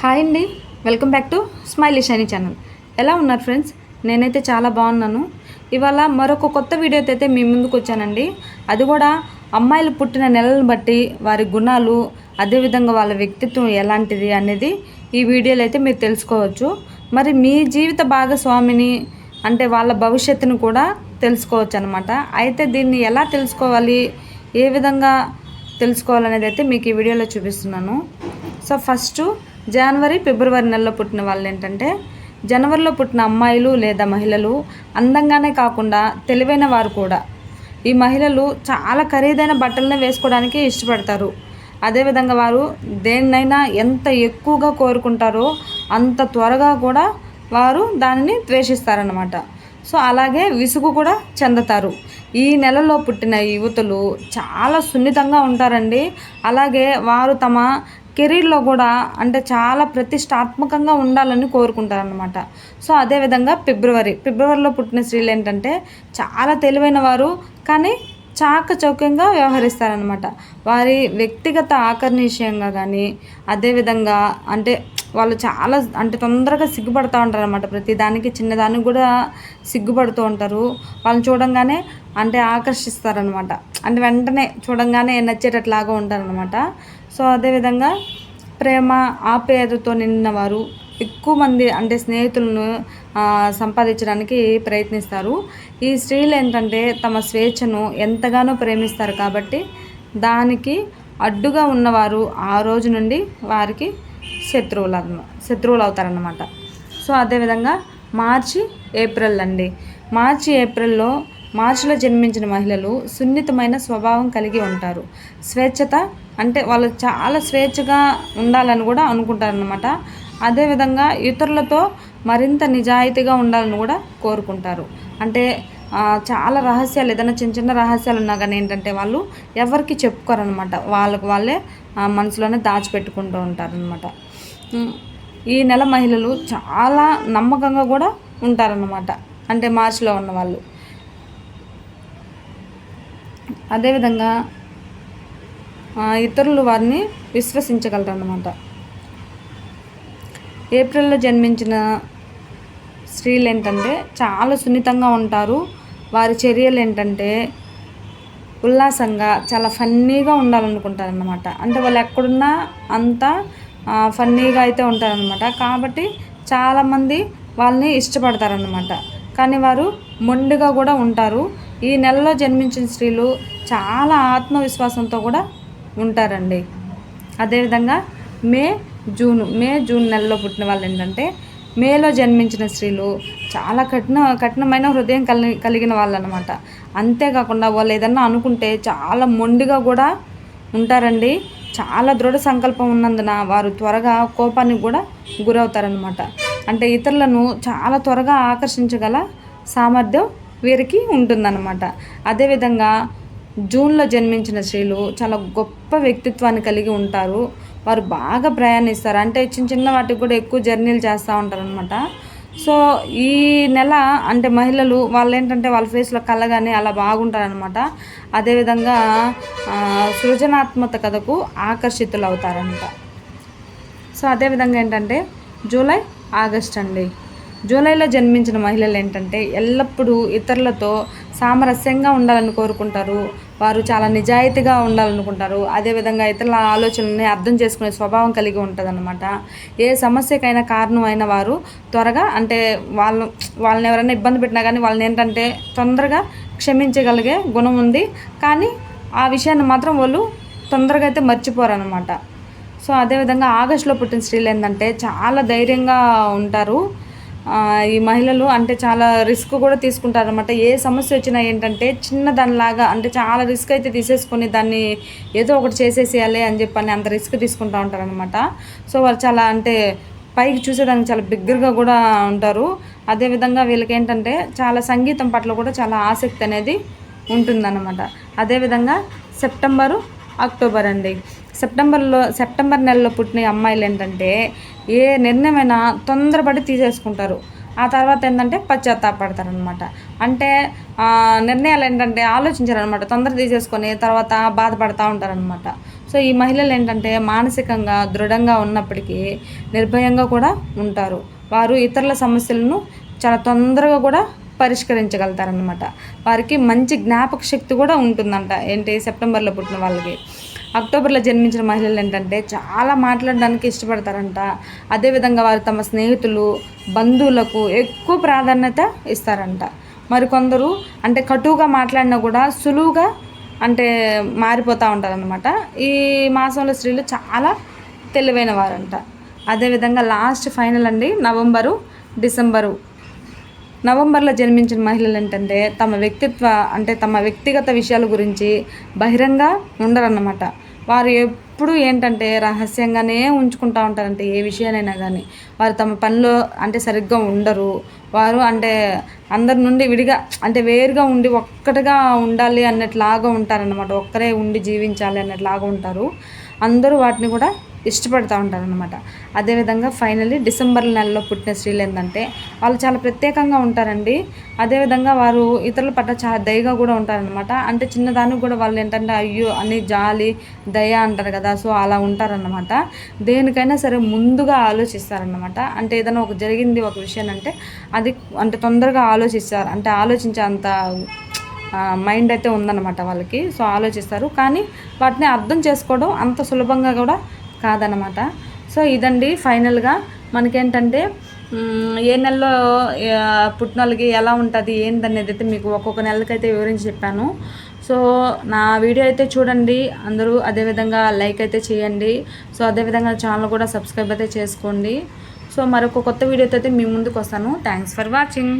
Hi అండి. Welcome back to smiley shiny channel. ఎలా ఉన్నారు ఫ్రెండ్స్? నేనైతే చాలా బాగున్నాను. ఇవాళ మరొక కొత్త వీడియోతో అయితే మీ ముందుకు వచ్చానండి. అది కూడా అమ్మాయిలు పుట్టిన నెలలను బట్టి వారి గుణాలు అదేవిధంగా వాళ్ళ వ్యక్తిత్వం ఎలాంటిది అనేది ఈ వీడియోలో అయితే మీరు తెలుసుకోవచ్చు. మరి మీ జీవిత భాగస్వామిని అంటే వాళ్ళ భవిష్యత్తును కూడా తెలుసుకోవచ్చు అనమాట అయితే దీన్ని ఎలా తెలుసుకోవాలి ఏ విధంగా తెలుసుకోవాలనేది అయితే మీకు ఈ వీడియోలో చూపిస్తున్నాను. సో ఫస్ట్ జనవరి ఫిబ్రవరి నెలలో పుట్టిన వాళ్ళు ఏంటంటే జనవరిలో పుట్టిన అమ్మాయిలు లేదా మహిళలు అందంగానే కాకుండా తెలివైన వారు కూడా. ఈ మహిళలు చాలా ఖరీదైన బట్టలనే వేసుకోవడానికి ఇష్టపడతారు. అదేవిధంగా వారు దేన్నైనా ఎంత ఎక్కువగా కోరుకుంటారో అంత త్వరగా కూడా వారు దానిని ద్వేషిస్తారనమాట సో అలాగే విసుగు కూడా చెందుతారు. ఈ నెలలో పుట్టిన యువతులు చాలా సున్నితంగా ఉంటారండి. అలాగే వారు తమ కెరీర్లో కూడా అంటే చాలా ప్రతిష్టాత్మకంగా ఉండాలని కోరుకుంటారనమాట సో అదేవిధంగా ఫిబ్రవరి ఫిబ్రవరిలో పుట్టిన స్త్రీలు ఏంటంటే చాలా తెలివైన వారు కానీ చాకచౌక్యంగా వ్యవహరిస్తారనమాట వారి వ్యక్తిగత ఆకర్షణీయంగా కానీ అదేవిధంగా అంటే వాళ్ళు చాలా అంటే తొందరగా సిగ్గుపడుతూ ఉంటారు అనమాట ప్రతి దానికి చిన్నదానికి కూడా సిగ్గుపడుతూ ఉంటారు. వాళ్ళని చూడంగానే అంటే ఆకర్షిస్తారనమాట అంటే వెంటనే చూడంగానే నచ్చేటట్లాగా ఉంటారనమాట సో అదేవిధంగా ప్రేమ ఆప్యాయతతో నిండిన వారు ఎక్కువ మంది అంటే స్నేహితులను సంపాదించడానికి ప్రయత్నిస్తారు. ఈ స్త్రీలు ఏంటంటే తమ స్వేచ్ఛను ఎంతగానో ప్రేమిస్తారు కాబట్టి దానికి అడ్డుగా ఉన్నవారు ఆ రోజు నుండి వారికి శత్రువులు శత్రువులు అవుతారన్నమాట సో అదేవిధంగా మార్చి ఏప్రిల్ అండి. మార్చి ఏప్రిల్లో మార్చిలో జన్మించిన మహిళలు సున్నితమైన స్వభావం కలిగి ఉంటారు. స్వేచ్ఛత అంటే వాళ్ళు చాలా స్వేచ్ఛగా ఉండాలని కూడా అనుకుంటారనమాట అదేవిధంగా ఇతరులతో మరింత నిజాయితీగా ఉండాలని కూడా కోరుకుంటారు. అంటే చాలా రహస్యాలు ఏదైనా చిన్న చిన్న రహస్యాలు ఉన్నా కానీ ఏంటంటే వాళ్ళు ఎవరికి చెప్పుకోరనమాట వాళ్ళకు వాళ్ళే మనసులోనే దాచిపెట్టుకుంటూ ఉంటారనమాట ఈ నెల మహిళలు చాలా నమ్మకంగా కూడా ఉంటారన్నమాట. అంటే మార్చిలో ఉన్న వాళ్ళు అదేవిధంగా ఇతరులు వారిని విశ్వసించగలరు అన్నమాట ఏప్రిల్లో జన్మించిన స్త్రీలు ఏంటంటే చాలా సున్నితంగా ఉంటారు. వారి చర్యలు ఏంటంటే ఉల్లాసంగా చాలా ఫన్నీగా ఉండాలనుకుంటారనమాట అంటే వాళ్ళు ఎక్కడున్నా అంత ఫన్నీగా అయితే ఉంటారనమాట కాబట్టి చాలామంది వాళ్ళని ఇష్టపడతారనమాట కానీ వారు మొండిగా కూడా ఉంటారు. ఈ నెలలో జన్మించిన స్త్రీలు చాలా ఆత్మవిశ్వాసంతో కూడా ఉంటారండి. అదేవిధంగా మే జూన్ మే జూన్ నెలలో పుట్టిన వాళ్ళు ఏంటంటే మేలో జన్మించిన స్త్రీలు చాలా కఠిన కఠినమైన హృదయం కలి కలిగిన వాళ్ళు అనమాట అంతేకాకుండా వాళ్ళు ఏదన్నా అనుకుంటే చాలా మొండిగా కూడా ఉంటారండి. చాలా దృఢ సంకల్పం ఉన్నందున వారు త్వరగా కోపానికి కూడా గురవుతారనమాట అంటే ఇతరులను చాలా త్వరగా ఆకర్షించగల సామర్థ్యం వీరికి ఉంటుందన్నమాట. అదేవిధంగా జూన్లో జన్మించిన స్త్రీలు చాలా గొప్ప వ్యక్తిత్వాన్ని కలిగి ఉంటారు. వారు బాగా ప్రయాణిస్తారు. అంటే చిన్న చిన్న వాటికి కూడా ఎక్కువ జర్నీలు చేస్తూ ఉంటారు అనమాట సో ఈ నెల అంటే మహిళలు వాళ్ళు ఏంటంటే వాళ్ళ ఫేస్లో కళ్ళగానే అలా బాగుంటారనమాట అదేవిధంగా ఆ, సృజనాత్మక కథకు ఆకర్షితులు అవుతారంట సో అదేవిధంగా ఏంటంటే జూలై ఆగస్ట్ అండి. జూలైలో జన్మించిన మహిళలు ఏంటంటే ఎల్లప్పుడూ ఇతరులతో సామరస్యంగా ఉండాలని కోరుకుంటారు. వారు చాలా నిజాయితీగా ఉండాలనుకుంటారు. అదేవిధంగా ఇతరుల ఆలోచనల్ని అర్థం చేసుకునే స్వభావం కలిగి ఉంటుందన్నమాట. ఏ సమస్యకైనా కారణమైన వారు త్వరగా అంటే వాళ్ళు వాళ్ళని ఎవరైనా ఇబ్బంది పెట్టినా కానీ వాళ్ళని ఏంటంటే తొందరగా క్షమించగలిగే గుణం ఉంది. కానీ ఆ విషయాన్ని మాత్రం వాళ్ళు తొందరగా అయితే మర్చిపోరన్నమాట. సో అదేవిధంగా ఆగస్టులో పుట్టిన స్త్రీలు ఏంటంటే చాలా ధైర్యంగా ఉంటారు. ఈ మహిళలు అంటే చాలా రిస్క్ కూడా తీసుకుంటారు అనమాట ఏ సమస్య వచ్చినా ఏంటంటే చిన్న దానిలాగా అంటే చాలా రిస్క్ అయితే తీసేసుకొని దాన్ని ఏదో ఒకటి చేసేసేయాలి అని చెప్పని అంత రిస్క్ తీసుకుంటూ ఉంటారనమాట సో వాళ్ళు చాలా అంటే పైకి చూసేదానికి చాలా బిగ్గరగా కూడా ఉంటారు. అదేవిధంగా వీళ్ళకి ఏంటంటే చాలా సంగీతం పట్ల కూడా చాలా ఆసక్తి అనేది ఉంటుందన్నమాట. అదేవిధంగా సెప్టెంబరు అక్టోబర్ అండి. సెప్టెంబర్లో సెప్టెంబర్ నెలలో పుట్టిన అమ్మాయిలు ఏంటంటే ఏ నిర్ణయమైనా తొందరపడి తీసేసుకుంటారు. ఆ తర్వాత ఏంటంటే పశ్చాత్తాపడతారనమాట అంటే నిర్ణయాలు ఏంటంటే ఆలోచించారనమాట తొందర తీసేసుకొని తర్వాత బాధపడతా ఉంటారనమాట సో ఈ మహిళలు ఏంటంటే మానసికంగా దృఢంగా ఉన్నప్పటికీ నిర్భయంగా కూడా ఉంటారు. వారు ఇతరుల సమస్యలను చాలా తొందరగా కూడా పరిష్కరించగలుగుతారనమాట వారికి మంచి జ్ఞాపక శక్తి కూడా ఉంటుందంట. ఏంటి? సెప్టెంబర్లో పుట్టిన వాళ్ళకి. అక్టోబర్లో జన్మించిన మహిళలు ఏంటంటే చాలా మాట్లాడడానికి ఇష్టపడతారంట. అదేవిధంగా వారు తమ స్నేహితులు బంధువులకు ఎక్కువ ప్రాధాన్యత ఇస్తారంట. మరికొందరు అంటే కటువుగా మాట్లాడినా కూడా సులువుగా అంటే మారిపోతూ ఉంటారనమాట ఈ మాసంలో స్త్రీలు చాలా తెలివైన వారంట. అదేవిధంగా లాస్ట్ ఫైనల్ అండి నవంబరు డిసెంబరు. నవంబర్లో జన్మించిన మహిళలు ఏంటంటే తమ వ్యక్తిత్వ అంటే తమ వ్యక్తిగత విషయాల గురించి బహిరంగ ఉండరన్నమాట. వారు ఎప్పుడు ఏంటంటే రహస్యంగానే ఉంచుకుంటూ ఉంటారంటే ఏ విషయానైనా కానీ వారు తమ పనిలో అంటే సరిగ్గా ఉండరు. వారు అంటే అందరి నుండి విడిగా అంటే వేరుగా ఉండి ఒక్కటిగా ఉండాలి అన్నట్లాగా ఉంటారన్నమాట. ఒక్కరే ఉండి జీవించాలి అన్నట్లాగా ఉంటారు. అందరూ వాటిని కూడా ఇష్టపడుతూ ఉంటారనమాట అదేవిధంగా ఫైనల్లీ డిసెంబర్ నెలలో పుట్టిన స్త్రీలు ఏంటంటే వాళ్ళు చాలా ప్రత్యేకంగా ఉంటారండి. అదేవిధంగా వారు ఇతరుల పట్ల చాలా దయగా కూడా ఉంటారనమాట అంటే చిన్నదానికి కూడా వాళ్ళు ఏంటంటే అయ్యో అని జాలి దయ అంటారు కదా సో అలా ఉంటారనమాట దేనికైనా సరే ముందుగా ఆలోచిస్తారనమాట అంటే ఏదైనా ఒక జరిగింది ఒక విషయం అంటే అది అంటే తొందరగా ఆలోచిస్తారు. అంటే ఆలోచించే అంత మైండ్ అయితే ఉందన్నమాట వాళ్ళకి. సో ఆలోచిస్తారు. కానీ వాటిని అర్థం చేసుకోవడం అంత సులభంగా కూడా కాదనమాట సో ఇదండి ఫైనల్గా మనకేంటంటే ఏ నెలలో ఆ, పుట్టిన వాళ్ళకి ఎలా ఉంటుంది ఏంటనేది అయితే మీకు ఒక్కొక్క నెలకైతే వివరించి చెప్పాను. సో నా వీడియో అయితే చూడండి అందరూ అదేవిధంగా లైక్ అయితే చేయండి. సో అదేవిధంగా ఛానల్ కూడా సబ్స్క్రైబ్ అయితే చేసుకోండి. సో మరొక కొత్త వీడియోతో అయితే మీ ముందుకు వస్తాను. Thanks for watching.